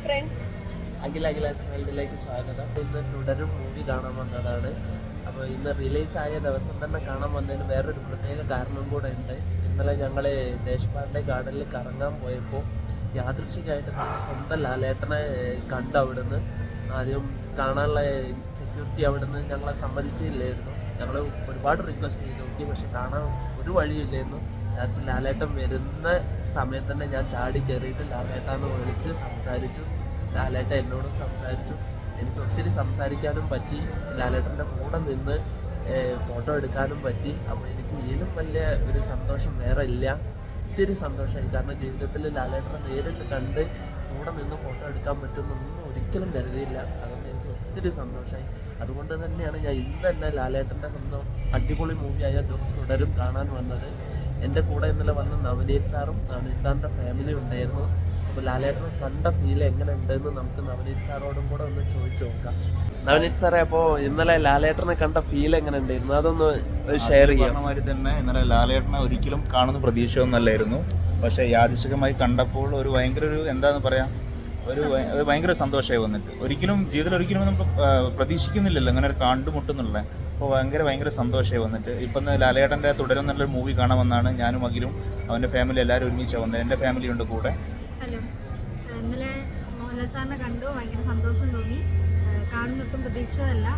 Friends അഖില സ്മൈലിലേക്ക് സ്വാഗതം. ഇന്ന് തുടരും മൂവി കാണാൻ വന്നതാണ്. അപ്പോൾ ഇന്ന് റിലീസ് ആയ ദിവസം തന്നെ കാണാൻ വന്നതിന് വേറൊരു പ്രത്യേക കാരണം കൂടെ ഉണ്ട്. ഇന്നലെ ഞങ്ങൾ ദേശ്പാണ്ഡെ ഗാർഡനിൽ കറങ്ങാൻ പോയപ്പോൾ യാദൃശികമായിട്ട് സ്വന്തം ലാലേട്ടനെ കണ്ട് അവിടുന്ന്. ആദ്യം കാണാനുള്ള സെക്യൂരിറ്റി അവിടുന്ന് ഞങ്ങളെ സമ്മതിച്ചില്ലായിരുന്നു. ഞങ്ങൾ ഒരുപാട് റിക്വസ്റ്റ് ചെയ്ത്. നോക്കി പക്ഷെ കാണാൻ ഒരു വഴിയില്ലായിരുന്നു. ലാസ്റ്റ് ലാലേട്ടൻ വരുന്ന സമയത്ത് തന്നെ ഞാൻ ചാടി കയറിയിട്ട് ലാലേട്ടാന്ന് വിളിച്ച് സംസാരിച്ചു. ലാലേട്ടൻ എന്നോട് സംസാരിച്ചു. എനിക്ക് ഒത്തിരി സംസാരിക്കാനും പറ്റി. ലാലേട്ടന്റെ കൂടെ നിന്ന് ഫോട്ടോ എടുക്കാനും പറ്റി. അപ്പോൾ എനിക്ക് ഇതിലും വലിയ ഒരു സന്തോഷം വേറെ ഇല്ല. ഒത്തിരി സന്തോഷമായി. കാരണം ജീവിതത്തിൽ ലാലേട്ടനെ നേരിട്ട് കണ്ട് കൂടെ നിന്ന് ഫോട്ടോ എടുക്കാൻ പറ്റുമെന്നൊന്നും ഒരിക്കലും കരുതിയില്ല. അതുകൊണ്ട് എനിക്ക് ഒത്തിരി സന്തോഷമായി. അതുകൊണ്ട് തന്നെയാണ് ഞാൻ ഇന്ന് തന്നെ ലാലേട്ടന്റെ സ്വന്തം അടിപൊളി മൂവിയായ തുടരും കാണാൻ വന്നത്. എന്റെ കൂടെ ഇന്നലെ വന്ന നവനീത് സാറും നവനീത് സാറിന്റെ ഫാമിലി ഉണ്ടായിരുന്നു. അപ്പോൾ ലാലേട്ടനെ കണ്ട ഫീൽ എങ്ങനെ ഉണ്ടെന്ന് നമുക്ക് നവനീത് സാറോടും കൂടെ ഒന്ന് ചോദിച്ചു നോക്കാം. നവനീത് സാറേ അപ്പോൾ ഇന്നലെ ലാലേട്ടനെ കണ്ട ഫീൽ എങ്ങനെ ഉണ്ടായിരുന്നു? അതൊന്ന് ഷെയർ ചെയ്യാം. മാതിരി തന്നെ ഇന്നലെ ലാലേട്ടനെ ഒരിക്കലും കാണുന്ന പ്രതീക്ഷയൊന്നല്ലായിരുന്നു പക്ഷേ യാദൃശികമായി കണ്ടപ്പോൾ ഒരു ഭയങ്കര ഒരു എന്താന്ന് പറയാം ഒരു ഭയ- ഒരു ഭയങ്കര സന്തോഷമായി വന്നിട്ട്. ഒരിക്കലും ജീവിതത്തിൽ ഒരിക്കലും നമുക്ക് പ്രതീക്ഷിക്കുന്നില്ലല്ലോ അങ്ങനെ ഒരു കണ്ടുമുട്ടുന്നുള്ള. അപ്പോൾ ഭയങ്കര ഭയങ്കര സന്തോഷമായി വന്നിട്ട്. ഇപ്പം ലാലേട്ടന്റെ തുടരും നല്ലൊരു മൂവി കാണാൻ വന്നാണ് ഞാനും അഖിലും അവന്റെ ഫാമിലി എല്ലാവരും ഒരുമിച്ചാണ് വന്നത് എന്റെ ഫാമിലി ഉണ്ട് കൂടെ. ഹലോ. ഇന്നലെ മോഹൻലാൽ സാറിനെ കണ്ടു. ഭയങ്കര സന്തോഷം തോന്നി. കാണുന്നൊട്ടും പ്രതീക്ഷിച്ചതല്ല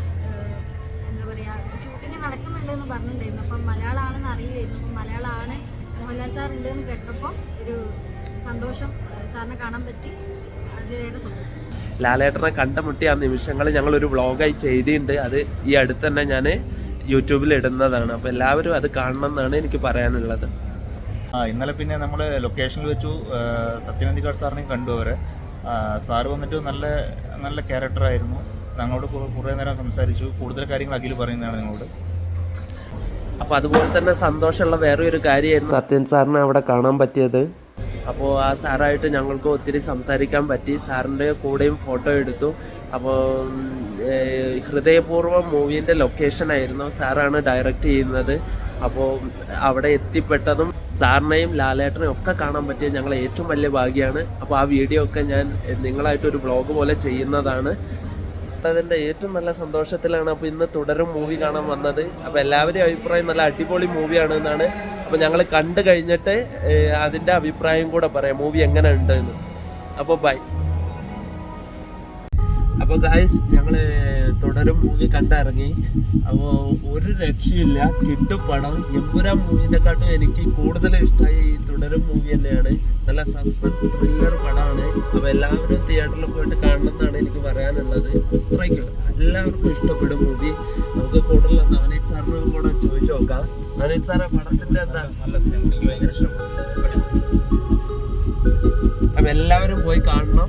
എന്താ പറയുക ഷൂട്ടിങ് നടക്കുന്നുണ്ടെന്ന് പറഞ്ഞിട്ടുണ്ടായിരുന്നു. അപ്പം മലയാളമാണെന്ന് അറിയില്ലായിരുന്നു. അപ്പം മലയാളമാണ് മോഹൻലാൽ സാർ ഉണ്ടെന്ന് കേട്ടപ്പോൾ ഒരു സന്തോഷം സാറിനെ കാണാൻ പറ്റി. അതിലേറെ സന്തോഷം. ലാലേട്ടനെ കണ്ടുമുട്ടിയ ആ നിമിഷങ്ങൾ ഞങ്ങളൊരു വ്ളോഗായി ചെയ്തിട്ടുണ്ട് അത് ഈ അടുത്ത് തന്നെ ഞാൻ യൂട്യൂബിൽ ഇടുന്നതാണ്. അപ്പോൾ എല്ലാവരും അത് കാണണം എന്നാണ് എനിക്ക് പറയാനുള്ളത്. ആ ഇന്നലെ പിന്നെ നമ്മൾ ലൊക്കേഷനിൽ വെച്ചു. സത്യനന്ദിക്കാട് സാറിനെയും കണ്ടു അവരെ. സാർ സാറ് വന്നിട്ട് നല്ല നല്ല ക്യാരക്ടറായിരുന്നു ഞങ്ങളോട് കുറേ നേരം സംസാരിച്ചു. കൂടുതൽ കാര്യങ്ങൾ അഖിൽ പറയുന്നതാണ് നിങ്ങളോട് അപ്പോൾ അതുപോലെ തന്നെ സന്തോഷമുള്ള വേറെ ഒരു കാര്യമായിരുന്നു. സത്യൻ സാറിനെ അവിടെ കാണാൻ പറ്റിയത് അപ്പോൾ ആ സാറായിട്ട് ഞങ്ങൾക്ക് ഒത്തിരി സംസാരിക്കാൻ പറ്റി. സാറിന്റെ കൂടെയും ഫോട്ടോ എടുത്തു. അപ്പോൾ ഹൃദയപൂർവം മൂവീന്റെ ലൊക്കേഷനായിരുന്നു സാറാണ് ഡയറക്റ്റ് ചെയ്യുന്നത്. അപ്പോൾ അവിടെ എത്തിപ്പെട്ടതും സാറിനെയും ലാലേട്ടനെയും ഒക്കെ കാണാൻ പറ്റിയ ഞങ്ങൾ ഏറ്റവും വലിയ ഭാഗ്യമാണ് അപ്പോൾ ആ വീഡിയോ ഒക്കെ ഞാൻ നിങ്ങളായിട്ടൊരു വ്ളോഗ് പോലെ ചെയ്യുന്നതാണ്. അതിന്റെ ഏറ്റവും നല്ല സന്തോഷത്തിലാണ് അപ്പോൾ ഇന്ന് തുടരും മൂവി കാണാൻ വന്നത്. അപ്പോൾ എല്ലാവരുടെയും അഭിപ്രായം നല്ല അടിപൊളി മൂവിയാണ് എന്നാണ് അപ്പോൾ ഞങ്ങൾ കണ്ടു കഴിഞ്ഞിട്ട് അതിന്റെ അഭിപ്രായം കൂടെ പറയാം. മൂവി എങ്ങനെ ഉണ്ട് എന്ന് അപ്പോൾ ബൈ അപ്പോൾ ഗായ്സ് ഞങ്ങൾ തുടരും മൂവി കണ്ടിറങ്ങി. അപ്പോൾ ഒരു രക്ഷയില്ല കിട്ടും പടം എമ്പുരാൻ മൂവിനെക്കാട്ടും എനിക്ക് കൂടുതൽ ഇഷ്ടമായി ഈ തുടരും മൂവി തന്നെയാണ്. നല്ല സസ്പെൻസ് ത്രില്ലർ പടമാണ് അപ്പോൾ എല്ലാവരും തിയേറ്ററിൽ പോയിട്ട് കാണണം എന്നാണ് എനിക്ക് പറയാനുള്ളത്. അത്രയ്ക്കും എല്ലാവർക്കും ഇഷ്ടപ്പെടും മൂവി സാറെ എന്താ? നല്ല ഭയങ്കര ഇഷ്ടപ്പെട്ടു. അപ്പം എല്ലാവരും പോയി കാണണം.